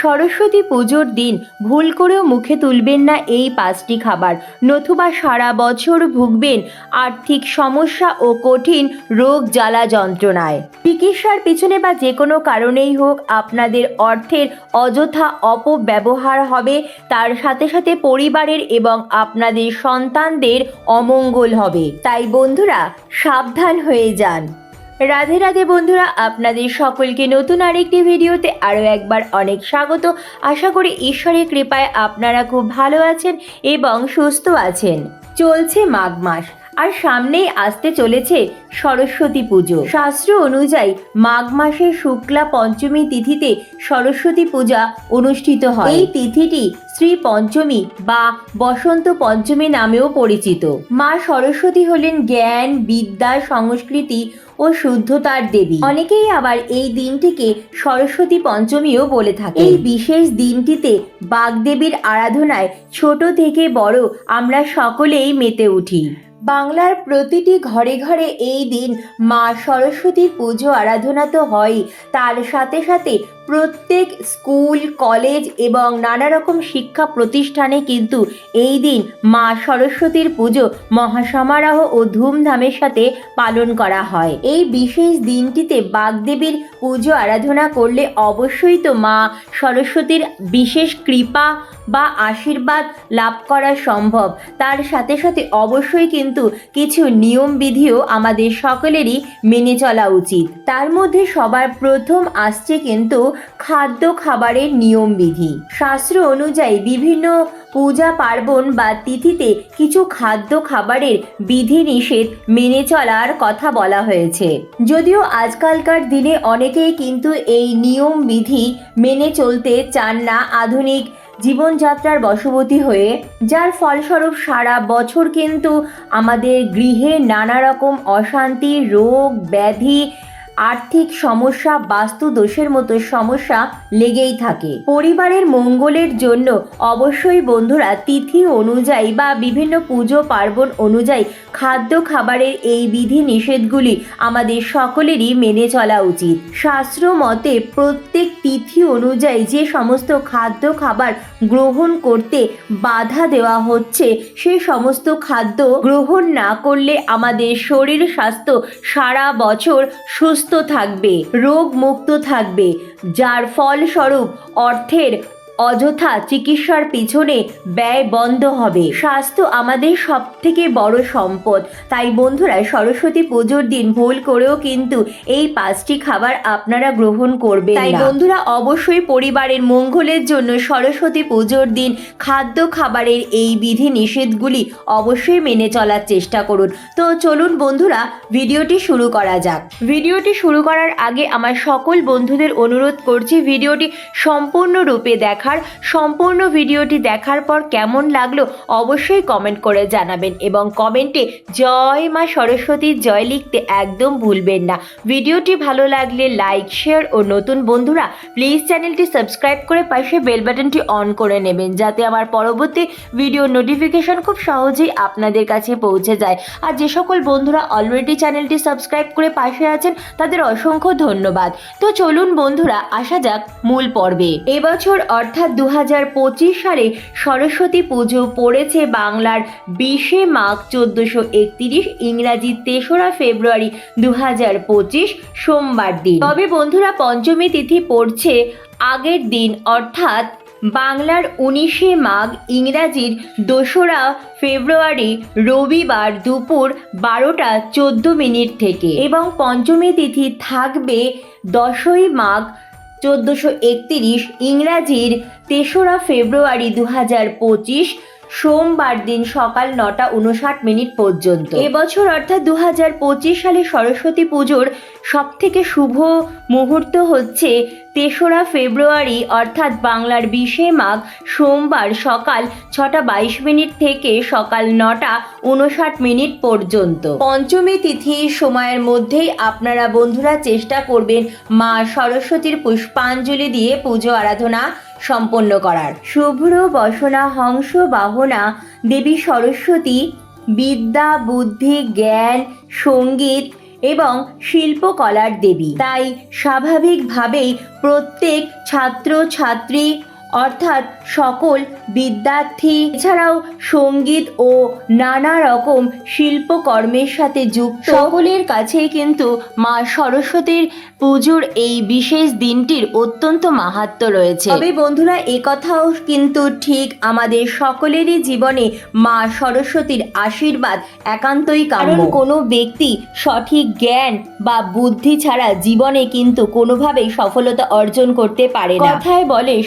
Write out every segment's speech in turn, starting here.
সরস্বতী পুজোর দিন ভুল করেও মুখে তুলবেন না এই পাঁচটি খাবার। নতুবা সারা বছর ভুগবেন আর্থিক সমস্যা ও কঠিন রোগ জ্বালা যন্ত্রণায়। চিকিৎসার পিছনে বা যে কোনো কারণেই হোক আপনাদের অর্থের অযথা অপব্যবহার হবে, তার সাথে সাথে পরিবারের এবং আপনাদের সন্তানদের অমঙ্গল হবে। তাই বন্ধুরা, সাবধান হয়ে যান। রাধে রাধে বন্ধুরা, আপনাদের সকলকে নতুন আরেকটি ভিডিওতে আরও একবার অনেক স্বাগত। আশা করি ঈশ্বরের কৃপায় আপনারা খুব ভালো আছেন এবং সুস্থ আছেন। চলছে মাঘ মাস। আর সামনেই আসতে চলেছে সরস্বতী পুজো। শাস্ত্র অনুযায়ী মাঘ মাসের শুক্লা পঞ্চমী তিথিতে সরস্বতী পূজা অনুষ্ঠিত হয়। এই তিথিটি শ্রী পঞ্চমী বা বসন্ত পঞ্চমী নামেও পরিচিত। মা সরস্বতী হলেন জ্ঞান, বিদ্যা, সংস্কৃতি ও শুদ্ধতার দেবী। অনেকেই আবার এই দিনটিকে সরস্বতী পঞ্চমীও বলে থাকে এই বিশেষ দিনটিতে বাগদেবীর আরাধনায় ছোট থেকে বড় আমরা সকলেই মেতে উঠি। বাংলার প্রতিটি ঘরে ঘরে এই দিন মা সরস্বতীর পুজো আরাধনা তো হয়ই। তার সাথে সাথে প্রত্যেক স্কুল, কলেজ এবং নানা রকম শিক্ষা প্রতিষ্ঠানে কিন্তু এই দিন মা সরস্বতীর পুজো, মহাসমারোহ ও ধুমধামের সাথে পালন করা হয়। এই বিশেষ দিনটিতে বাগদেবীর পুজো আরাধনা করলে অবশ্যই তো মা সরস্বতীর বিশেষ কৃপা বা আশীর্বাদ লাভ করা সম্ভব। তার সাথে সাথে অবশ্যই কিন্তু কিছু নিয়ম বিধিও আমাদের সকলেরই মেনে চলা উচিত। তার মধ্যে সবার প্রথম আসছে কিন্তু খাদ্য খাবারের নিয়ম বিধি। শাস্ত্র অনুযায়ী বিভিন্ন পূজা পার্বণ বা তিথিতে কিছু খাদ্য খাবারের বিধি নিষেধ মেনে চলার কথা বলা হয়েছে। যদিও আজকালকার দিনে অনেকেই কিন্তু এই নিয়ম বিধি মেনে চলতে চান না আধুনিক জীবনযাত্রার বশবর্তী হয়ে, যার ফলস্বরূপ সারা বছর কিন্তু আমাদের গৃহে নানা রকম অশান্তি, রোগ, ব্যাধি আর্থিক সমস্যা, বাস্তু দোষের মতো সমস্যা লেগেই থাকে। পরিবারের মঙ্গলের জন্য অবশ্যই বন্ধুরা তিথি অনুযায়ী বা বিভিন্ন পুজো পার্বণ অনুযায়ী খাদ্য খাবারের এই বিধি নিষেধগুলি আমাদের সকলেরই মেনে চলা উচিত। শাস্ত্র মতে প্রত্যেক তিথি অনুযায়ী যে সমস্ত খাদ্য খাবার গ্রহণ করতে বাধা দেওয়া হচ্ছে সেই সমস্ত খাদ্য গ্রহণ না করলে আমাদের শরীর স্বাস্থ্য সারা বছর সুস্থ থাকবে রোগ মুক্ত থাকবে যার ফলস্বরূপ অর্থের অযথা চিকিৎসার পিছনে ব্যয় বন্ধ হবে। স্বাস্থ্য আমাদের সব থেকে বড় সম্পদ। তাই বন্ধুরা সরস্বতী পুজোর দিন ভুল করেও কিন্তু এই পাঁচটি খাবার আপনারা গ্রহণ করবেন তাই বন্ধুরা অবশ্যই পরিবারের মঙ্গলের জন্য সরস্বতী পুজোর দিন খাদ্য খাবারের এই বিধি নিষেধগুলি অবশ্যই মেনে চলার চেষ্টা করুন। তো চলুন বন্ধুরা ভিডিওটি শুরু করা যাক। ভিডিওটি শুরু করার আগে আমার সকল বন্ধুদের অনুরোধ করছি ভিডিওটি সম্পূর্ণরূপে দেখার, সম্পূর্ণ ভিডিওটি দেখার পর কেমন লাগল অবশ্যই কমেন্ট করে জানাবেন এবং কমেন্টে জয় মা সরস্বতীর জয় লিখতে একদম ভুলবেন না। ভিডিওটি ভালো লাগলে লাইক শেয়ার ও নতুন বন্ধুরা প্লিজ চ্যানেলটি সাবস্ক্রাইব করে পাশে বেল বাটনটি অন করে নেবেন যাতে আমার পরবর্তী ভিডিও নোটিফিকেশন খুব সহজেই আপনাদের কাছে পৌঁছে যায়। আর যে সকল বন্ধুরা অলরেডি চ্যানেলটি সাবস্ক্রাইব করে পাশে আছেন, তাদের অসংখ্য ধন্যবাদ। তো চলুন বন্ধুরা, আসা যাক মূল পর্বে। এবছর অর্থাৎ দু সালে সরস্বতী পুজো পড়েছে বাংলার বিশে মাঘ চোদ্দশো একত্রিশ ইংরাজি তেসরা ফেব্রুয়ারি দু হাজার পঁচিশ সোমবার দিন। তবে বন্ধুরা, পঞ্চমী তিথি পড়ছে আগের দিন, অর্থাৎ বাংলার উনিশে মাঘ ইংরাজির দোসরা ফেব্রুয়ারি রবিবার দুপুর বারোটা চোদ্দ মিনিট থেকে। এবং পঞ্চমী তিথি থাকবে দশই মাঘ চোদ্দোশো একত্রিশ ইংরাজির তেসরা ফেব্রুয়ারি দু হাজার পঁচিশ সোমবার দিন সকাল নটা উনষাট মিনিট পর্যন্ত। এবছর অর্থাৎ দু হাজার পঁচিশ সালে সরস্বতী পুজোর সব থেকে শুভ মুহূর্ত হচ্ছে তেসরা ফেব্রুয়ারি, অর্থাৎ বাংলার বিশে মাঘ সোমবার সকাল ছটা বাইশ মিনিট থেকে সকাল নটা উনষাট মিনিট পর্যন্ত। পঞ্চমী তিথির সময়ের মধ্যেই আপনারা বন্ধুরা চেষ্টা করবেন মা সরস্বতীর পুষ্পাঞ্জলি দিয়ে পুজো আরাধনা সম্পন্ন করার। শুভ্র বসনা, হংস বাহনা, দেবী সরস্বতী, বিদ্যা, বুদ্ধি, জ্ঞান, সংগীত এবং শিল্পকলার দেবী। তাই স্বাভাবিকভাবেই প্রত্যেক ছাত্র ছাত্রী অর্থাৎ সকল বিদ্যার্থী এছাড়াও সংগীত ও নানা রকম শিল্পকর্মের সাথে যুক্ত। সকলের কাছেই কিন্তু মা সরস্বতীর পুজোর এই বিশেষ দিনটির অত্যন্ত মাহাত্ম্য রয়েছে। তবে বন্ধুরা কথাও কিন্তু ঠিক আমাদের সকলেরই জীবনে মা সরস্বতীর আশীর্বাদ একান্তই কারণ কোনো ব্যক্তি সঠিক জ্ঞান বা বুদ্ধি ছাড়া জীবনে কিন্তু কোনোভাবেই সফলতা অর্জন করতে পারে না। কথায় বলে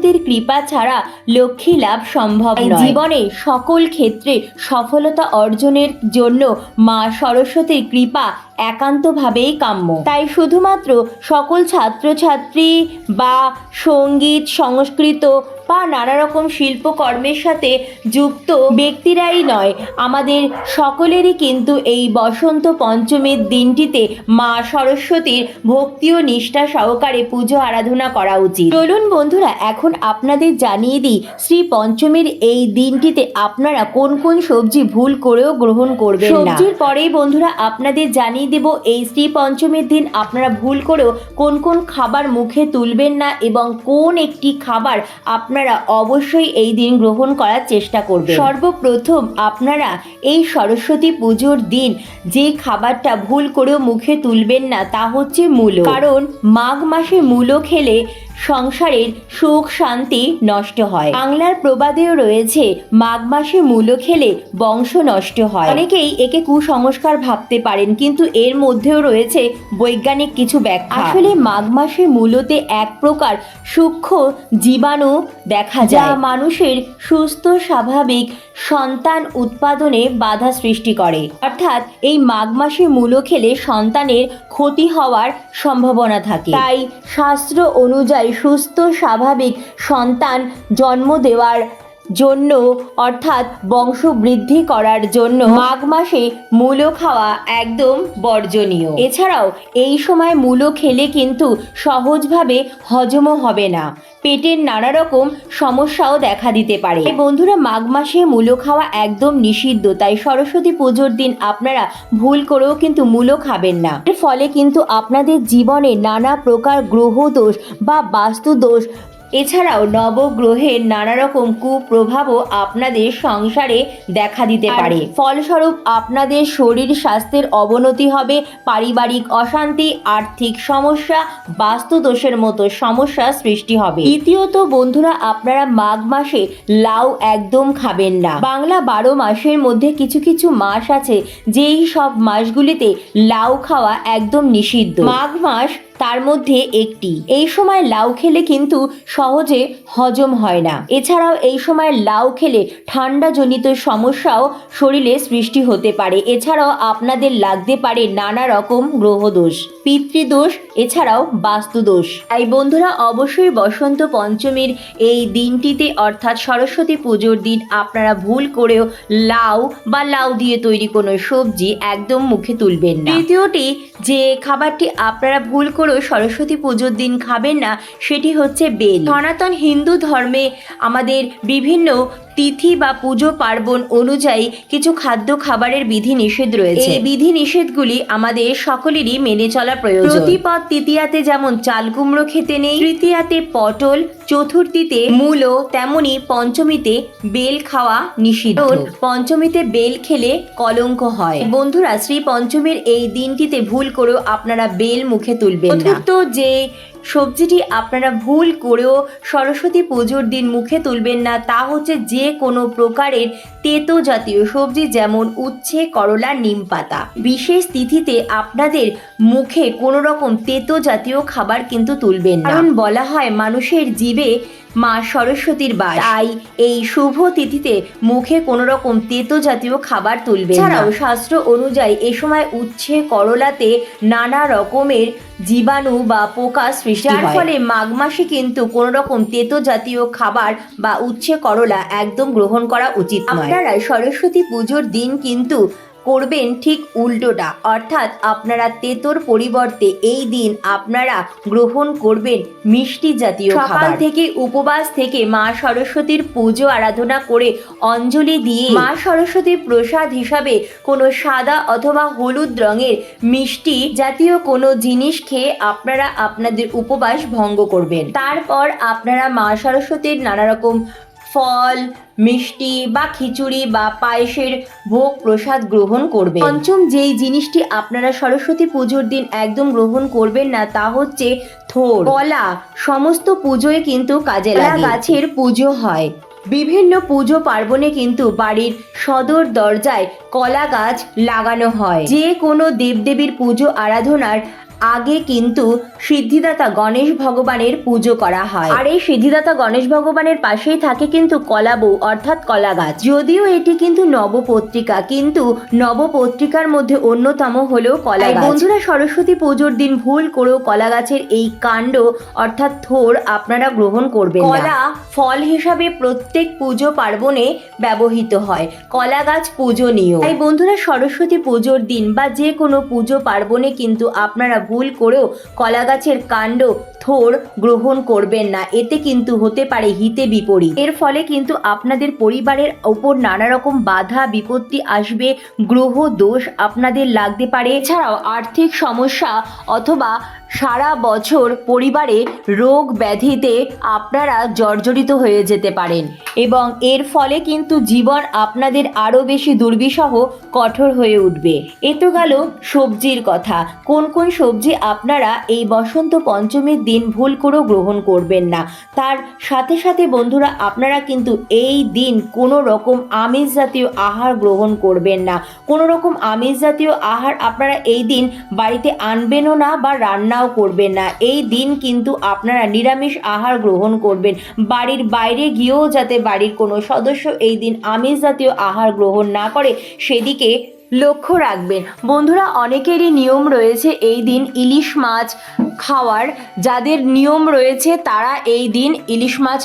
সরস্বতীর কৃপা ছাড়া লক্ষ্মী লাভ সম্ভব নয়। জীবনে সকল ক্ষেত্রে সফলতা অর্জনের জন্য মা সরস্বতীর কৃপা একান্তভাবেই কাম্য। তাই শুধুমাত্র সকল ছাত্রছাত্রী বা সংগীত সংস্কৃত বা নানা রকম শিল্পকর্মের সাথে যুক্ত ব্যক্তিরাই নয়। আমাদের সকলেরই কিন্তু এই বসন্ত পঞ্চমীর দিনটিতে মা সরস্বতীর ভক্তি ও নিষ্ঠা সহকারে পুজো আরাধনা করা উচিত। চলুন বন্ধুরা, এখন আপনাদের জানিয়ে দিই, শ্রী পঞ্চমীর এই দিনটিতে আপনারা কোন কোন সবজি ভুল করেও গ্রহণ করবেন সবজির পরেই বন্ধুরা, আপনাদের জানিয়ে দেব, এই শ্রী পঞ্চমীর দিন আপনারা ভুল করেও কোন কোন খাবার মুখে তুলবেন না এবং কোন একটি খাবার আপনারা অবশ্যই এই দিন গ্রহণ করার চেষ্টা করবেন। সর্বপ্রথম আপনারা এই সরস্বতী পুজোর দিন যে খাবারটা ভুল করেও মুখে তুলবেন না তা হচ্ছে মূলো। কারণ মাঘ মাসে মূলো খেলে সংসারের সুখ, শান্তি নষ্ট হয়। বাংলার প্রবাদেও রয়েছে মাঘ মাসে মূলো খেলে বংশ নষ্ট হয়। অনেকেই একে কুসংস্কার ভাবতে পারেন, কিন্তু এর মধ্যেও রয়েছে বৈজ্ঞানিক কিছু ব্যাখ্যা। আসলে মাঘ মাসে মূলোতে এক প্রকার সূক্ষ্ম জীবাণু দেখা যায়, যা মানুষের সুস্থ, স্বাভাবিক সন্তান উৎপাদনে বাধা সৃষ্টি করে। অর্থাৎ এই মাঘ মাসে মূলো খেলে সন্তানের ক্ষতি হওয়ার সম্ভাবনা থাকে। তাই শাস্ত্র অনুযায়ী সুস্থ স্বাভাবিক সন্তান জন্ম দেওয়ার জন্য, অর্থাৎ বংশ বৃদ্ধি করার জন্য মাঘ মাসে মূলো খাওয়া একদম বর্জনীয়। এছাড়াও এই সময় মূলো খেলে কিন্তু সহজভাবে হজমও হবে না। পেটের নানা রকম সমস্যাও দেখা দিতে পারে। বন্ধুরা, মাঘ মাসে মূলো খাওয়া একদম নিষিদ্ধ। তাই সরস্বতী পুজোর দিন আপনারা ভুল করেও কিন্তু মূলো খাবেন না। এর ফলে কিন্তু আপনাদের জীবনে নানা প্রকার গ্রহ দোষ বা বাস্তু দোষ এছাড়াও নবগ্রহের নানা রকম কুপ্রভাবও আপনাদের সংসারে দেখা দিতে পারে। ফলস্বরূপ আপনাদের শরীর স্বাস্থ্যের অবনতি হবে পারিবারিক অশান্তি আর্থিক সমস্যা বাস্তুদোষের মতো সমস্যা সৃষ্টি হবে। দ্বিতীয়ত বন্ধুরা আপনারা মাঘ মাসে লাউ একদম খাবেন না। বাংলা বারো মাসের মধ্যে কিছু কিছু মাস আছে যেই সব মাসগুলিতে লাউ খাওয়া একদম নিষিদ্ধ। মাঘ মাস তার মধ্যে একটি। এই সময় লাউ খেলে কিন্তু সহজে হজম হয় না। এছাড়াও এই সময় লাউ খেলে ঠান্ডা জনিত সমস্যাও শরীরে সৃষ্টি হতে পারে। এছাড়াও আপনাদের লাগতে পারে নানা রকম গ্রহদোষ। পিতৃদোষ, এছাড়াও বাস্তুদোষ। তাই বন্ধুরা, অবশ্যই বসন্ত পঞ্চমীর এই দিনটিতে, অর্থাৎ সরস্বতী পুজোর দিন, আপনারা ভুল করেও লাউ বা লাউ দিয়ে তৈরি কোনো সবজি একদম মুখে তুলবেন না। তৃতীয়টি যে খাবারটি আপনারা ভুল করেও সরস্বতী পুজোর দিন খাবেন না, সেটি হচ্ছে বেল। সনাতন হিন্দু ধর্মে আমাদের বিভিন্ন তিথি বা পুজো পার্বণ অনুযায়ী কিছু খাদ্য খাবারের বিধি নিষেধ রয়েছে। এই বিধি নিষেধগুলি আমাদের সকলেরই মেনে চলা প্রয়োজন। প্রতিপদ তৃতীয়াতে যেমন চাল কুমড়ো খেতে নেই তৃতীয়াতে পটল চতুর্থীতে মূলো তেমনি পঞ্চমীতে বেল খাওয়া নিষিদ্ধ। পঞ্চমীতে বেল খেলে কলঙ্ক হয়। বন্ধুরা শ্রী পঞ্চমীর এই দিনটিতে ভুল করেও আপনারা বেল মুখে তুলবেন না। চতুর্থ যে সবজিটি আপনারা ভুল করেও সরস্বতী পুজোর দিন মুখে তুলবেন না তা হচ্ছে যে কোনো প্রকারের তেতো জাতীয় সবজি যেমন উচ্ছে করলা নিম পাতা। বিশেষ তিথিতে আপনাদের মুখে কোনো রকম তেতো জাতীয় খাবার কিন্তু তুলবেন না। কারণ বলা হয় মানুষের জীবে মা সরস্বতীর বাস। তাই এই শুভ তিথিতে মুখে কোনো রকম তেতো জাতীয় খাবার তুলবে ছাড়াও শাস্ত্র অনুযায়ী এ সময় উচ্ছে করলাতে নানা রকমের জীবাণু বা পোকা সৃষ্টি যার ফলে মাঘ মাসে কিন্তু কোনো রকম তেতো জাতীয় খাবার বা উচ্ছে করলা একদম গ্রহণ করা উচিত নয়। আপনারা সরস্বতী পুজোর দিন কিন্তু করবেন ঠিক উল্টোটা। অর্থাৎ আপনারা তেতোর পরিবর্তে এই দিন আপনারা গ্রহণ করবেন মিষ্টি জাতীয় সকাল থেকে উপবাস থেকে মা সরস্বতীর পুজো আরাধনা করে অঞ্জলি দিয়ে মা সরস্বতীর প্রসাদ হিসাবে কোনো সাদা অথবা হলুদ রঙের মিষ্টি জাতীয় কোনো জিনিস খেয়ে আপনারা আপনাদের উপবাস ভঙ্গ করবেন। তারপর আপনারা মা সরস্বতীর নানা রকম ফল মিষ্টি বা খিচুড়ি বা পায়েসের ভোগ প্রসাদ গ্রহণ করবেন। পঞ্চম যেই জিনিসটি আপনারা সরস্বতী পুজোর দিন একদম গ্রহণ করবেন না তা হচ্ছে থোর। কলা সমস্ত পুজোয় কিন্তু কাজে লাগে। গাছের পুজো হয়। বিভিন্ন পুজো পার্বণে কিন্তু বাড়ির সদর দরজায় কলা গাছ লাগানো হয়। যে কোনো দেবদেবীর পুজো আরাধনার আগে কিন্তু সিদ্ধিদাতা গণেশ ভগবানের পুজো করা হয়। আর এই সিদ্ধিদাতা গণেশ ভগবানের পাশেই থাকে কিন্তু কলাবউ অর্থাৎ কলা গাছ। যদিও এটি কিন্তু নবপত্রিকা কিন্তু নবপত্রিকার মধ্যে অন্যতম হলো কলা বন্ধুরা সরস্বতী পুজোর দিন ভুল করেও কলা গাছের এই কাণ্ড অর্থাৎ থোর আপনারা গ্রহণ করবেন কলা ফল হিসাবে প্রত্যেক পুজো পার্বণে ব্যবহৃত হয়। কলা গাছ পূজনীয়। তাই বন্ধুরা সরস্বতী পুজোর দিন বা যে কোনো পুজো পার্বণে কিন্তু আপনারা ভুল করেও কলা গাছের কাণ্ড থোর গ্রহণ করবেন না। এতে কিন্তু হতে পারে হিতে বিপরীত। এর ফলে কিন্তু আপনাদের পরিবারের ওপর নানা রকম বাধা, বিপত্তি আসবে, গ্রহ দোষ আপনাদের লাগতে পারে। এছাড়াও আর্থিক সমস্যা অথবা সারা বছর পরিবারে রোগ ব্যাধিতে আপনারা জর্জরিত হয়ে যেতে পারেন এবং এর ফলে কিন্তু জীবন আপনাদের আরও বেশি দুর্বিষহ, কঠোর হয়ে উঠবে। এ তো গেল সবজির কথা। কোন কোন সবজি আপনারা এই বসন্ত পঞ্চমীর দিন ভুল করেও গ্রহণ করবেন না। তার সাথে সাথে বন্ধুরা, আপনারা কিন্তু এই দিন কোনো রকম আমিষ জাতীয় আহার গ্রহণ করবেন না। কোনো রকম আমিষ জাতীয় আহার আপনারা এই দিন বাড়িতে আনবেনও না বা রান্নাও করবেন না। এই দিন কিন্তু আপনারা নিরামিষ আহার গ্রহণ করবেন। বাড়ির বাইরে গিয়েও যাতে বাড়ির কোনো সদস্য এই দিন আমিষ জাতীয় আহার গ্রহণ না করে, সেদিকে লক্ষ্য রাখবেন। বন্ধুরা, অনেকেরই নিয়ম রয়েছে এই দিন ইলিশ মাছ খাওয়ার। যাদের নিয়ম রয়েছে, তারা এই দিন ইলিশ মাছ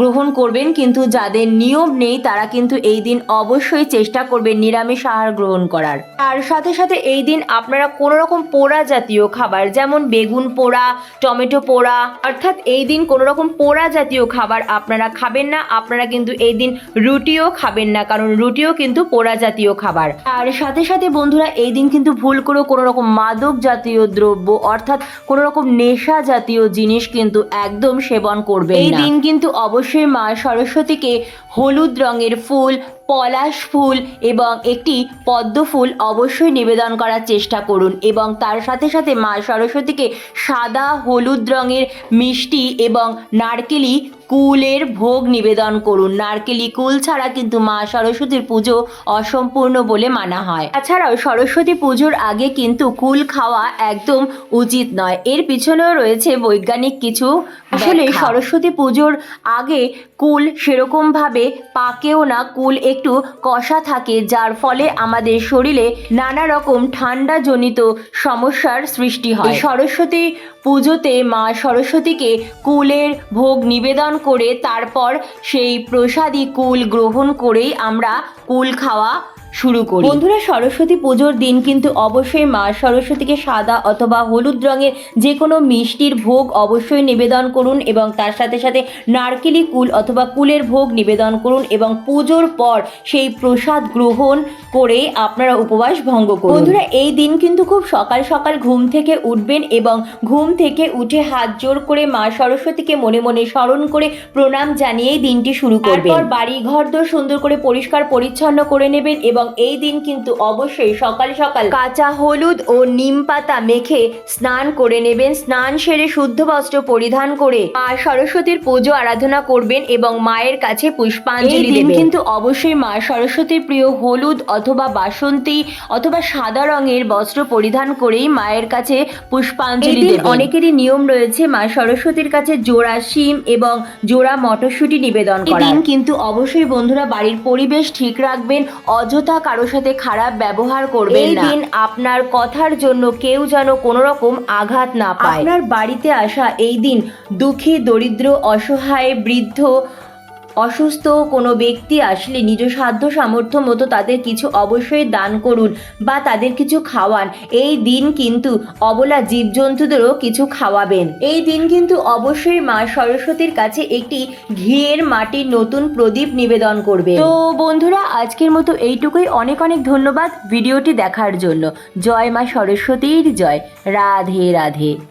গ্রহণ করবেন। কিন্তু যাদের নিয়ম নেই, তারা কিন্তু এই দিন অবশ্যই চেষ্টা করবেন নিরামিষ আহার গ্রহণ করার। তার সাথে সাথে এই দিন আপনারা কোনো রকম পোড়া জাতীয় খাবার, যেমন বেগুন পোড়া, টমেটো পোড়া, অর্থাৎ এই দিন কোনো রকম পোড়া জাতীয় খাবার আপনারা খাবেন না। আপনারা কিন্তু এই দিন রুটিও খাবেন না, কারণ রুটিও কিন্তু পোড়া জাতীয় খাবার। আর সাথে সাথে সাথে বন্ধুরা এই দিন কিন্তু ভুল করেও কোনো রকম মাদক জাতীয় দ্রব্য অর্থাৎ কোনো রকম নেশা জাতীয় জিনিস কিন্তু একদম সেবন করবে এই দিন কিন্তু অবশ্যই মা সরস্বতীকে হলুদ রঙের ফুল পলাশ ফুল এবং একটি পদ্ম ফুল অবশ্যই নিবেদন করার চেষ্টা করুন এবং তার সাথে সাথে মা সরস্বতীকে সাদা হলুদ রঙের মিষ্টি এবং নারকেলি কুলের ভোগ নিবেদন করুন। নারকেলি কুল ছাড়া কিন্তু মা সরস্বতীর পুজো অসম্পূর্ণ বলে মানা হয়। তাছাড়াও সরস্বতী পুজোর আগে কিন্তু কুল খাওয়া একদম উচিত নয়। এর পিছনেও রয়েছে বৈজ্ঞানিক কিছু আসলে সরস্বতী পুজোর আগে কুল সেরকমভাবে পাকেও না কুল একটু কষা থাকে যার ফলে আমাদের শরীরে নানা রকম ঠান্ডাজনিত সমস্যার সৃষ্টি হয়। সরস্বতী পুজোতে মা সরস্বতীকে কুলের ভোগ নিবেদন করে, তারপর সেই প্রসাদী কুল গ্রহণ করেই আমরা কুল খাওয়া শুরু করি। বন্ধুরা সরস্বতী পুজোর দিন কিন্তু অবশ্যই মা সরস্বতীকে সাদা অথবা হলুদ রঙের যে কোনো মিষ্টির ভোগ অবশ্যই নিবেদন করুন এবং তার সাথে সাথে নারকেলি কুল অথবা কুলের ভোগ নিবেদন করুন এবং পুজোর পর সেই প্রসাদ গ্রহণ করে আপনারা উপবাস ভঙ্গ করুন। বন্ধুরা এই দিন কিন্তু খুব সকাল সকাল ঘুম থেকে উঠবেন এবং ঘুম থেকে উঠে হাত জোর করে মা সরস্বতীকে মনে মনে স্মরণ করে প্রণাম জানিয়েই দিনটি শুরু করবেন। বাড়ি ঘর দোর সুন্দর করে পরিষ্কার পরিচ্ছন্ন করে নেবেন এবং এই দিন কিন্তু অবশ্যই সকাল সকাল কাঁচা হলুদ ও নিম পাতা মেখে স্নান করে নেবেন। স্নান সেরে শুদ্ধ বস্ত্র পরিধান করে মা সরস্বতীর পুজো আরাধনা করবেন এবং মায়ের কাছে পুষ্পাঞ্জলি দেবেন। কিন্তু অবশ্যই মা সরস্বতীর প্রিয় হলুদ অথবা বাসন্তী অথবা সাদা রঙের বস্ত্র পরিধান করেই মায়ের কাছে পুষ্পাঞ্জলি দেবেন। অনেকেরই নিয়ম রয়েছে মা সরস্বতীর কাছে জোড়া শিম এবং জোড়া মটরশুঁটি নিবেদন করা কিন্তু অবশ্যই বন্ধুরা বাড়ির পরিবেশ ঠিক রাখবেন। অযথা কারোর সাথে খারাপ ব্যবহার করবে এই দিন আপনার কথার জন্য কেউ যেন কোনো রকম আঘাত না পায়। আপনার বাড়িতে আসা এই দিন দুঃখী দরিদ্র অসহায় বৃদ্ধ অসুস্থ কোনো ব্যক্তি আসলে নিজ সাধ্য সামর্থ্য মতো তাদের কিছু অবশ্যই দান করুন বা তাদের কিছু খাওয়ান। এই দিন কিন্তু অবলা জীবজন্তুদেরও কিছু খাওয়াবেন। এই দিন কিন্তু অবশ্যই মা সরস্বতীর কাছে একটি ঘিয়ের মাটির নতুন প্রদীপ নিবেদন করবে তো বন্ধুরা, আজকের মতো এইটুকুই। অনেক অনেক ধন্যবাদ ভিডিওটি দেখার জন্য। জয় মা সরস্বতীর জয়। রাধে রাধে।